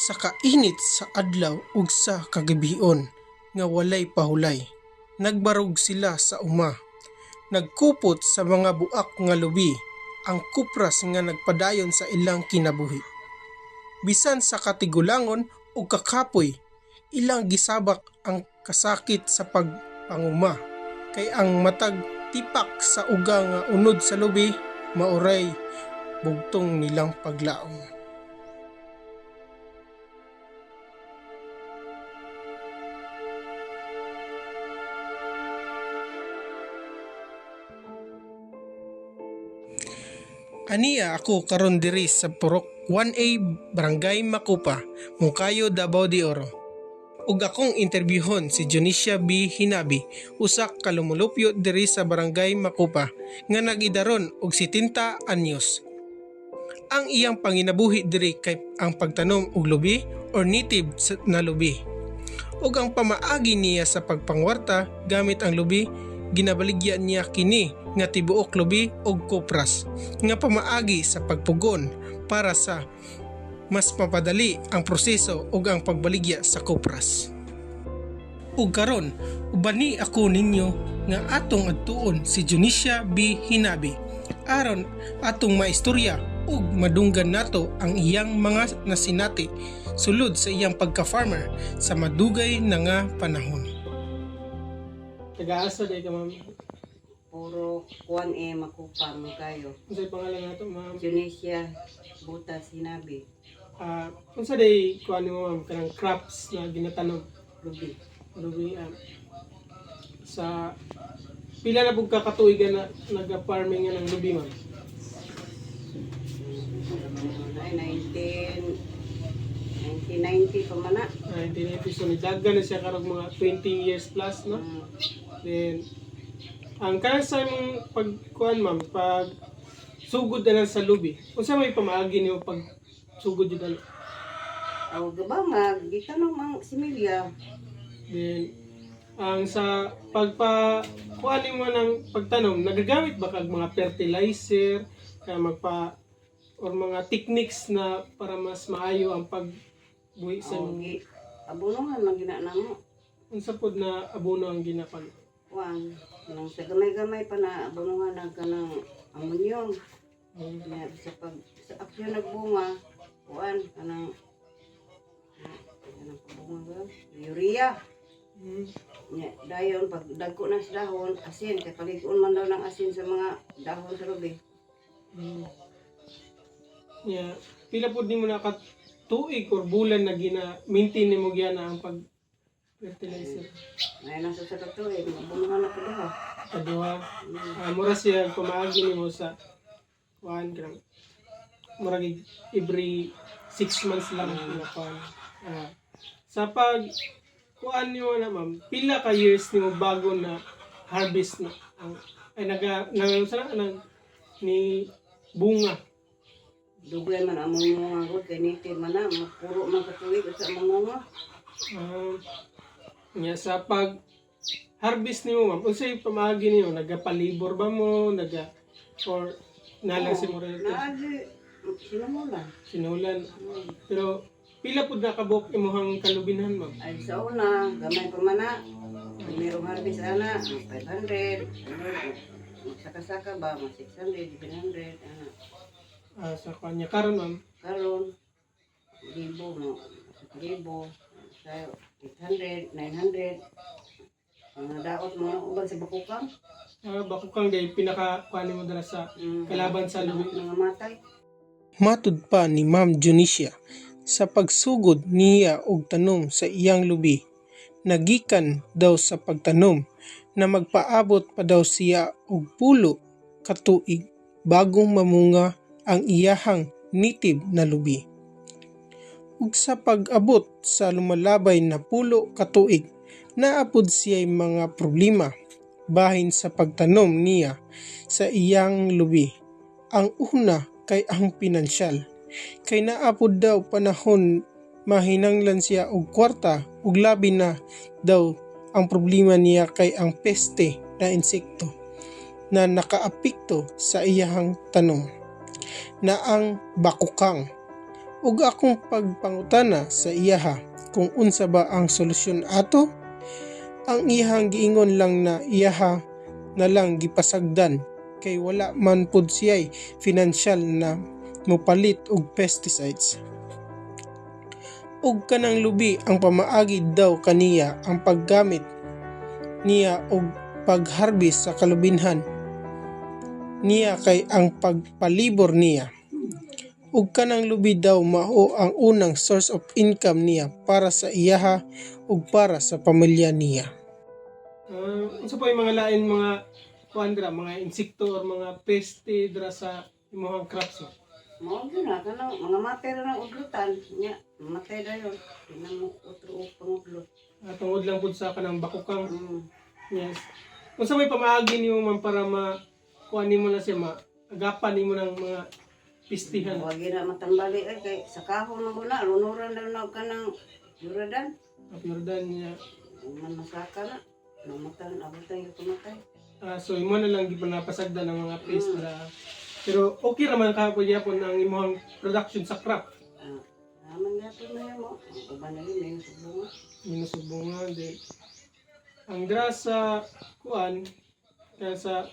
sa kainit sa adlaw ug sa kagabion nga walay pahulay. Nagbarog sila sa uma. Nagkupot sa mga buak nga lubi ang kupras nga nagpadayon sa ilang kinabuhi. Bisan sa katigulangon ug kakapoy, ilang gisabak ang kasakit sa pagpanguma. Kay ang matag tipak sa uga nga unod sa lubi, mauray bugtong nilang paglaom. Aniya ako karon diri sa Purok 1A Barangay Makupa, Mungkayo, Davao de Oro. Ug akong interbyuhon si Jonicia B. Hinabi, usak kalumulupyo diri sa Barangay Makupa, nga nagidaron og 70 anyos. Ang iyang panginabuhi diri kay ang pagtanom og lubi or native na lubi. Ug ang pamaagi niya sa pagpangwarta gamit ang lubi ginabaligyan niya kini nga tibuok lubi og kopras nga pamaagi sa pagpugon para sa mas mapadali ang proseso ug ang pagbaligya sa kopras. Ug karon, ubani ako ninyo nga atong adtuon si Junicia B. Hinabi aron atong maistorya ug madunggan nato ang iyang mga nasinati sulod sa iyang pagka-farmer sa madugay na nga panahon. Taga-asa day ka ma'am. Puro kuan e makupang kayo. Unsa pangalan nato ma'am? Indonesia, butas sinabi. Ah, unsa day kuan mo ma'am kanang crops na ginatanom Lubi. rubi ah, sa pila na pug kakatuigan na naga-farming nga ng lubi ma'am? Ay, 19... 1990 pa man na. Ah, 1980 so nidagan na siya karog mga 20 years plus no. Mm, Then ang kanang sa imong pagkuan ma'am pag sugod na lang sa lubi. Unsa may pamaagi niyo pag sugod jud ano? Aw gabangag, di tanong mang similya. Then, ang sa pagpa kuhanin mo ng pagtanom, nagagamit ba kag mga fertilizer, kaya magpa or mga techniques na para mas maayo ang pagbuhi sa gi abunongan man gina namo. unsa pod na abono ang ginapan. Kuan, nang sa gamay-gamay pa na abunongan ang kanang amonyum. Um, Nya sa pag sa aksyon nagbunga, kuan kanang kanang pabunga ba? Urea. mm, Nya, dayon pag dagko na sa dahon, asin kay paligon man daw ng asin sa mga dahon sa lubi. mm. Yeah. Pila pod nimo na ka tuig or bulan na gina maintain nimo gyud na ang pag fertilizer. Nay nasa sa kato eh, mabunga na ko daw. Kaduha, ah, mura siya. Pamaagi nimo sa kuan kanang mura every 6 months lang na kuan. Ah, sa pag kuan nimo na ma'am, pila ka years nimo bago na harvest na? Ang ay naga nang sa nang ni bunga. Dugay man ang mga gud kay niti man na mapuro man katuig sa mga Ah, nya sa pag harvest nimo ma'am, unsay pamaagi nimo nagapalibor ba mo, naga or nalang si mo rin Naagi sinamula. sinulan. Pero pila pud nakabuk imuhang kalubinhan ma'am. Ay sa una, gamay pa man na. Merong harvest ana, 500. Saka-saka ba, mga 600, 700, ana. Ah, sa kanya karon ma'am. Karon, libo mo, libo, sa 800, 900. Mga daot mo na uban sa bakukang. Ah, bako kang day pinaka kuani mo dara sa Mm, kalaban sa lubi. Mga matay. Matud pa ni Ma'am Junicia sa pagsugod niya og tanom sa iyang lubi. Nagikan daw sa pagtanom na magpaabot pa daw siya og pulo katuig bagong mamunga ang iyahang native na lubi. Ug sa pag-abot sa lumalabay na pulo katuig, naapod siya mga problema bahin sa pagtanom niya sa iyang lubi. Ang una kay ang pinansyal. Kay naapod daw panahon mahinanglan siya og kwarta ug labi na daw ang problema niya kay ang peste na insekto na nakaapekto sa iyahang tanom na ang bakukang ug akong pagpangutana sa iyaha kung unsa ba ang solusyon ato. Ang iyahang giingon lang na iyaha na lang gipasagdan kay wala man pud siya'y financial na mopalit og pesticides. Ug kanang lubi ang pamaagi daw kaniya ang paggamit niya og pagharbis sa kalubinhan. Niya kay ang pagpalibor niya ug kanang lubi daw mao ang unang source of income niya para sa iyaha ug para sa pamilya niya. Uh, unsa pa yung mga lain mga kuan dira, mga insekto or mga peste dira sa imong crops? Mao gyud na kanang mga matay ra ng udlutan nya matay dayon tinang mo utro pangudlot. Uh, tungod lang pud sa kanang bakukang. Mm. Yes. Unsa may pamaagi nimo man para ma kuan nimo na siya ma agapan nimo ng mga pistihan. Wag na matambali ay kay sa kahon mo na lunuran daw na kanang yuradan. Apyordan niya. Man masaka na. Namatan abutan yung kumatay. Ah, so imo na lang gipanapasagda ng mga peste para pero okay raman ka po yapon ang imong production sa crop. Ah, naman yapon na mo. Uban na yun, may subunga. Minusubungan din. Ang dira sa kuan kaya sa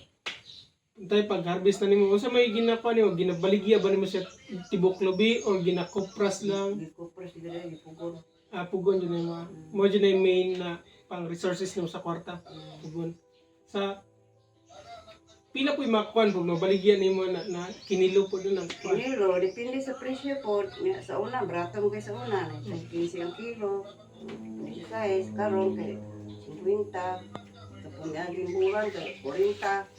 tay pag harvest na nimo unsa may ginapa nimo ginabaligya ba nimo siya tibok lubi or ginakopras lang pres dira di pugon. ah, pugon yung mga mo yun yung main na pang resources nimo sa kwarta pugon sa pila po yung mga kuan po mabaligyan nimo na, na kinilo po doon ang kuan Kilo, depende sa presyo po. Nga, Sa una, brato mo kay sa una. Sa 15 ang kilo. Size, karon kay 50. Sa pangaging buwan kay 40.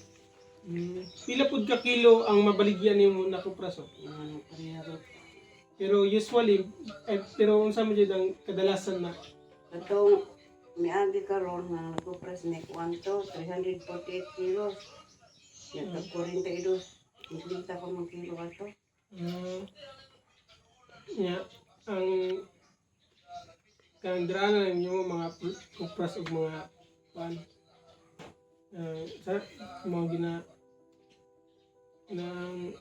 Mm, pila pud ka kilo ang mabaligyan nimo na kupraso Ano pa niya ro. pero usually eh, pero unsa man jud ang kadalasan na Katong miagi karon nga nagkupras ni kwanto 348 kilos. Ya tag 42. Ikinta ko mga kilo ato. Uh, yeah, ang kandrana ninyo mga pr- kupras ug mga pan uh, sa mga gina ng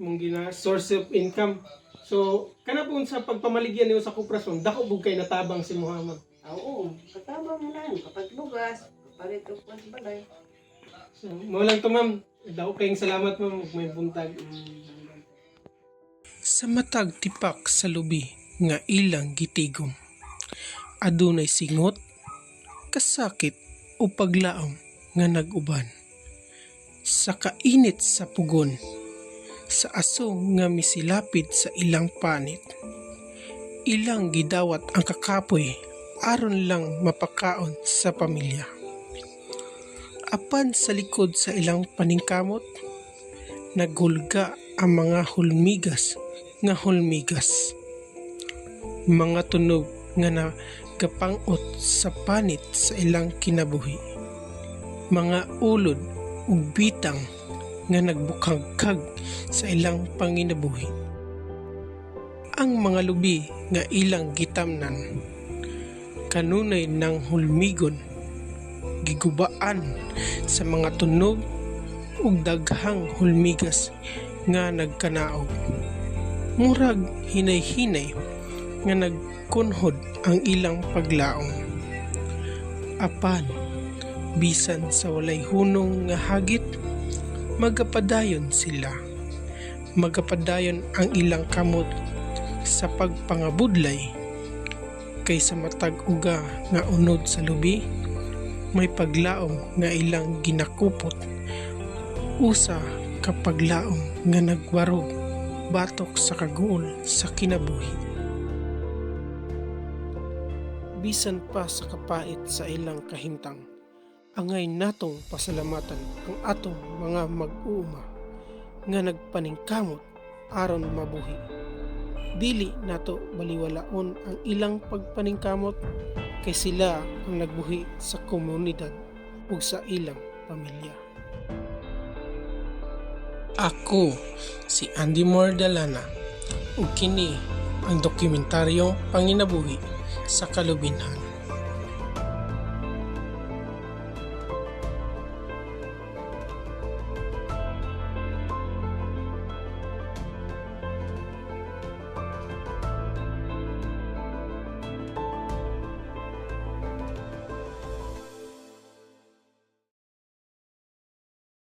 mong gina source of income so kana po sa pagpamaligyan niyo sa kupras mo dako bug kay natabang si Muhammad Ah, Oo, katabang na yun. Kapag bugas, kapalit og kwan sa balay. so mo lang to ma'am dako kayong salamat ma'am ug may buntag Sa matag tipak sa lubi nga ilang gitigom. Adunay singot, kasakit o paglaom nga naguban. Sa kainit sa pugon, sa aso nga misilapid sa ilang panit. Ilang gidawat ang kakapoy aron lang mapakaon sa pamilya. Apan sa likod sa ilang paningkamot, naghulga ang mga hulmigas nga hulmigas. Mga tunog nga nagapangot sa panit sa ilang kinabuhi. Mga ulod ug bitang nga nagbukangkag sa ilang panginabuhi. Ang mga lubi nga ilang gitamnan kanunay ng hulmigon gigubaan sa mga tunog ug daghang hulmigas nga nagkanaog. Murag hinay-hinay nga nagkunhod ang ilang paglaom. Apan, bisan sa walay hunong nga hagit, magapadayon sila. Magapadayon ang ilang kamot sa pagpangabudlay kaysa matag uga nga unod sa lubi may paglaom nga ilang ginakupot usa kapag laom nga nagwarog batok sa kaguol sa kinabuhi. Bisan pa sa kapait sa ilang kahimtang, angay natong pasalamatan ang atong mga mag-uuma nga nagpaningkamot aron mabuhi. Dili nato baliwalaon ang ilang pagpaningkamot kay sila ang nagbuhi sa komunidad ug sa ilang pamilya. Ako si Andy Mordalana ug kini ang dokumentaryong panginabuhi sa kalubinhan.